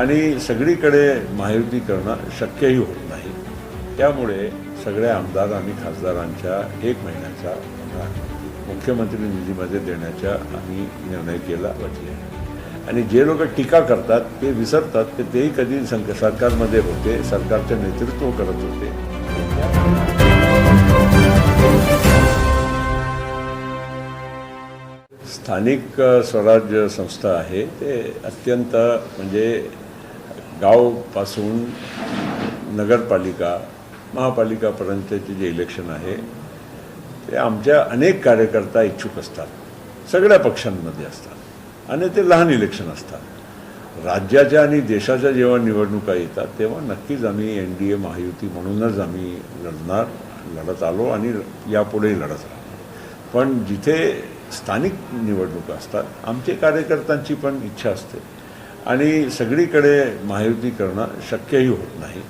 आणि सगळीकडे महायुती करणं शक्यही होत नाही. त्यामुळे सगळ्या आमदार आणि खासदारांच्या एक महिन्याचा मुख्यमंत्री निधीमध्ये देण्याचा आम्ही निर्णय केला वाटले. आणि जे लोक टीका करतात ते विसरतात की तेही कधी संक सरकारमध्ये होते सरकारचे नेतृत्व करत होते. स्थानिक स्वराज्य संस्था आहे ते अत्यंत म्हणजे गावपासून नगरपालिका महापालिकापर्यंतचे जे इलेक्शन आहे ते आमच्या अनेक कार्यकर्ता इच्छुक असतात. सगळ्या पक्षांमध्ये असतात. आणि ते लहान इलेक्शन असतात. राज्याच्या आणि देशाच्या जेव्हा निवडणुका येतात तेव्हा नक्कीच आम्ही एन डी ए महायुती म्हणूनच आम्ही लढणार लढत आलो आणि यापुढेही लढत राहणार. पण जिथे स्थानिक निवडणुका असतात आमचे कार्यकर्त्यांची पण इच्छा असते. आणि सगळीकडे महायुती करणं शक्यही होत नाही.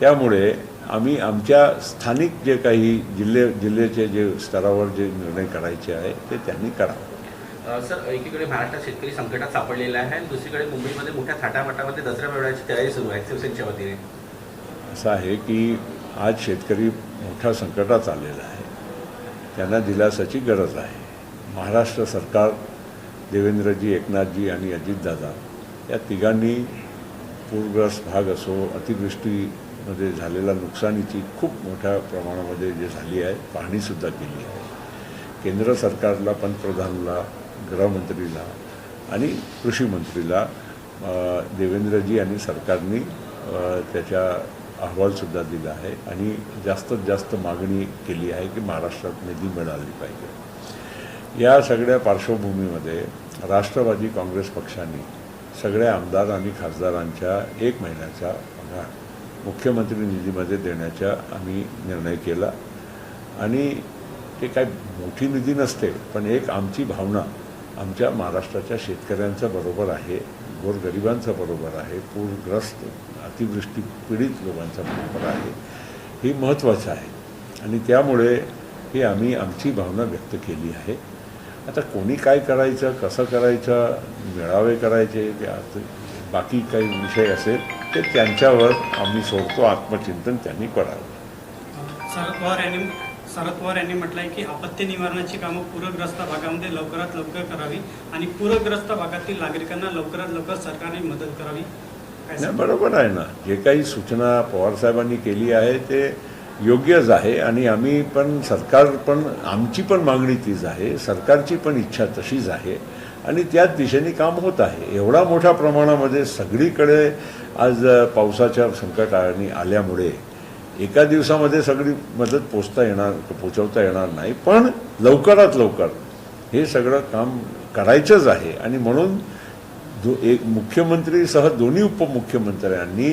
त्यामुळे आम्ही आमच्या स्थानिक जे काही जिल्हे जिल्ह्याचे जे स्तरावर जे निर्णय करायचे आहे ते त्यांनी करावं सर एकीकडे महाराष्ट्रात शेतकरी संकटात सापडलेला आहे आणि दुसरीकडे मुंबईमध्ये मोठ्या थाटामाटामध्ये दसऱ्या मेळाव्याची तयारी सुरू आहे शिवसेनेच्या वतीने. असं आहे की आज शेतकरी मोठ्या संकटात आलेला आहे. त्यांना दिलासाची गरज आहे. महाराष्ट्र सरकार देवेंद्रजी एकनाथजी आणि अजितदादा या तिघांनी पूरग्रस्त भाग असो अतिवृष्टीमध्ये झालेल्या नुकसानीची खूप मोठ्या प्रमाणामध्ये जे झाली आहे पाहणीसुद्धा केली आहे. केंद्र सरकारला पंतप्रधानला गृहमंत्रीला आणि कृषी मंत्रीला देवेंद्रजी आणि सरकारने त्याच्या अहवालसुद्धा दिला आहे आणि जास्तीत जास्त मागणी केली आहे की महाराष्ट्रात निधी मिळाली पाहिजे. या सगळ्या पार्श्वभूमीमध्ये राष्ट्रवादी काँग्रेस पक्षाने सगळ्या आमदार आणि खासदारांच्या एक महिन्याचा पगार मुख्यमंत्री निधीमध्ये देण्याचा आम्ही निर्णय केला. आणि ते काय मोठी निधी नसते पण एक आमची भावना आमच्या महाराष्ट्राच्या शेतकऱ्यांच्या बरोबर आहे गोरगरिबांचा बरोबर आहे पूरग्रस्त अतिवृष्टी पीडित लोकांचा बरोबर आहे हे महत्त्वाचं आहे. आणि त्यामुळे ही आम्ही आमची भावना व्यक्त केली आहे. आता कोणी काय करायचं कसं करायचं मेळावे करायचे ते बाकी काही विषय असेल ते त्यांच्यावर आम्ही सोडतो आत्मचिंतन त्यांनी करावं. शरद पवार यांनी शरद पवार यांनी म्हटलंय की आपत्ती निवारणाची कामं पूरग्रस्त भागामध्ये लवकरात लवकर करावी आणि पूरग्रस्त भागातील नागरिकांना लवकरात लवकर सरकारने मदत करावी. नाही? बरोबर आहे ना. जे काही सूचना पवारसाहेबांनी केली आहे ते योग्यच आहे आणि आम्ही पण सरकार पण आमची पण मागणी तीच आहे सरकारची पण इच्छा तशीच आहे आणि त्याच दिशेने काम होत आहे. एवढा मोठ्या प्रमाणामध्ये सगळीकडे आज पावसाच्या संकटाने आल्यामुळे एका दिवसामध्ये सगळी मदत पोचता येणार पोचवता येणार नाही पण लवकरात लवकर हे सगळं काम करायचंच आहे. आणि म्हणून दो एक मुख्यमंत्रीसह दोन्ही उपमुख्यमंत्र्यांनी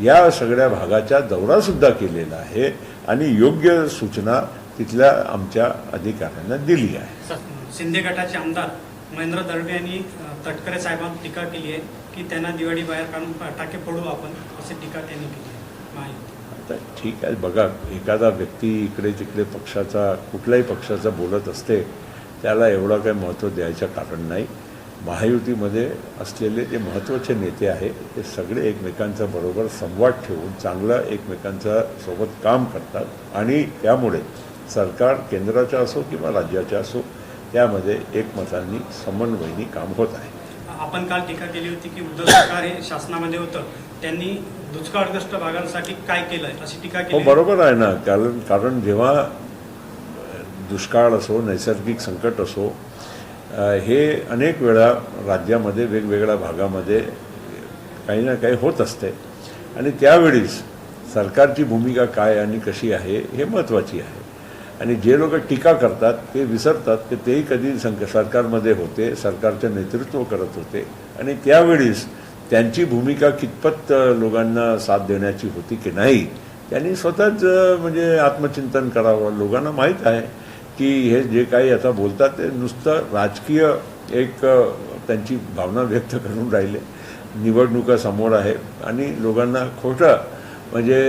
या सगळ्या भागाचा दौरासुद्धा केलेला आहे आणि योग्य सूचना तिथल्या आमच्या अधिकाऱ्यांना दिली आहे. शिंदे गटाचे आमदार महेंद्र दळवे यांनी तटकरे साहेबांवर टीका केली आहे की त्यांना दिवाळी बाहेर काढून टाके फोडू आपण अशी टीका त्यांनी केली आता ठीक आहे बघा एखादा व्यक्ती इकडे तिकडे पक्षाचा कुठल्याही पक्षाचा बोलत असते त्याला एवढं काही महत्त्व द्यायचं कारण नाही. महायुतीमध्ये असलेले जे महत्त्वाचे नेते आहेत ते सगळे एकमेकांचा बरोबर संवाद ठेवून चांगलं एकमेकांच्या सोबत काम करतात. आणि त्यामुळे सरकार केंद्राचं असो किंवा राज्याचं असो त्यामध्ये एकमतांनी समन्वयनी काम होत आहे. आपण काल टीका केली होती की उद्धव सरकार हे शासनामध्ये होतं. त्यांनी दुष्काळग्रस्त भागांसाठी काय केलंय अशी टीका हो केली बरोबर आहे ना. कारण कारण जेव्हा दुष्काळ असो नैसर्गिक संकट असो हे अनेक वेळा राज्यामध्ये वेगवेगळ्या भागामध्ये काही ना काही होत असते. आणि त्यावेळीच सरकारची भूमिका काय आणि कशी आहे हे महत्त्वाची आहे. आणि जे लोक टीका करतात ते विसरतात की तेही कधी संक सरकारमध्ये होते सरकारचं नेतृत्व करत होते. आणि त्यावेळीस त्यांची भूमिका कितपत लोकांना साथ देण्याची होती की नाही त्यांनी स्वतःच म्हणजे आत्मचिंतन करावं. लोकांना माहीत आहे की हे जे काही आता बोलतात ते नुसतं राजकीय एक त्यांची भावना व्यक्त करून राहिले. निवडणुका समोर आहे आणि लोकांना खोटं म्हणजे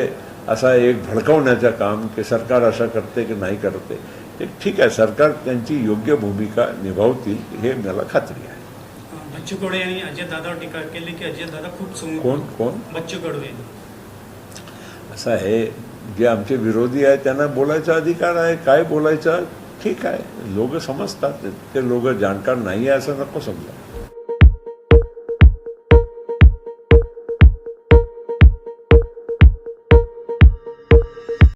असा एक भडकवण्याचं काम की सरकार असं करते की नाही करते. ते ठीक आहे सरकार त्यांची योग्य भूमिका निभावतील हे मला खात्री आहे. बच्चू कडू यांनी अजितदादावर टीका केली की अजितदादा खूप सुम कोण कोण? बच्चू कडू यांनी असं आहे जे आमचे विरोधी आहेत त्यांना बोलायचा अधिकार आहे. काय बोलायचं? ठीक आहे. लोक समजतात. ते लोक जाणकार नाही आहे असं नको समजा.